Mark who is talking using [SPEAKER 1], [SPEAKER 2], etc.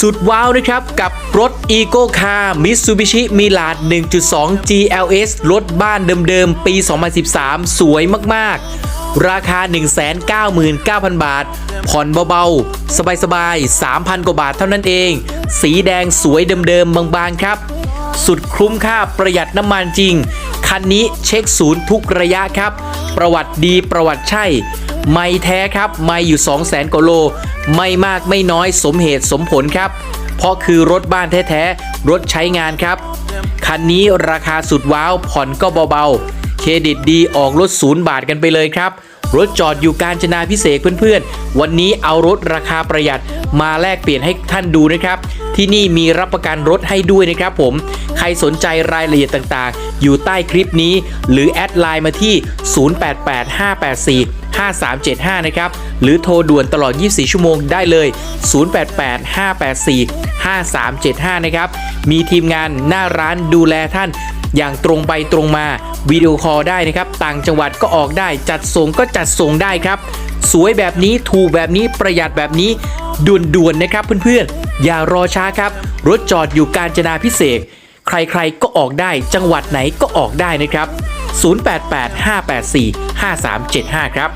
[SPEAKER 1] สุดว้าวนะครับ กับรถ e c o Car Mitsubishi Mirage 1.2 GLS รถบ้านเดิมๆ ปี 2013 สวยมากๆ ราคา 199,000 บาท ผ่อนเบาๆ สบายๆ 3,000 กว่าบาทเท่านั้นเอง สีแดงสวยเดิมๆ บางๆ ครับ สุดคุ้มค่าประหยัดน้ำมันจริง คันนี้เช็คศูนย์ทุกระยะครับ ประวัติดีประวัติใช่ ไม่แท้ครับ ไม่อยู่ 2 0 0แสนกว่าโล ไม่มากไม่น้อยสมเหตุสมผลครับ เพราะคือรถบ้านแท้ๆ รถใช้งานครับ คันนี้ราคาสุดว้าว ผ่อนก็เบาๆ เครดิตดีออกรถศูนย์บาทกันไปเลยครับ รถจอดอยู่การจนาพิเศษเพื่อนๆ วันนี้เอารถราคาประหยัดมาแลกเปลี่ยนให้ท่านดูนะครับ ที่นี่มีรับประกันรถให้ด้วยนะครับผม ใครสนใจรายละเอียดต่างๆ อยู่ใต้คลิปนี้ หรือแอดไลน์มาที่ 0885845375 นะครับ หรือโทรด่วนตลอด 24 ชั่วโมงได้เลย 0885845375 นะครับ มีทีมงานหน้าร้านดูแลท่านอย่างตรงไปตรงมาวิดีโอคอลได้นะครับ ต่างจังหวัดก็ออกได้จัดส่งก็จัดส่งได้ครับ สวยแบบนี้ถูกแบบนี้ประหยัดแบบนี้ ด่วนๆนะครับเพื่อนๆ อย่ารอช้าครับ รถจอดอยู่การจนาพิเศษ ใครๆก็ออกได้ จังหวัดไหนก็ออกได้นะครับ 0885845375 ครับ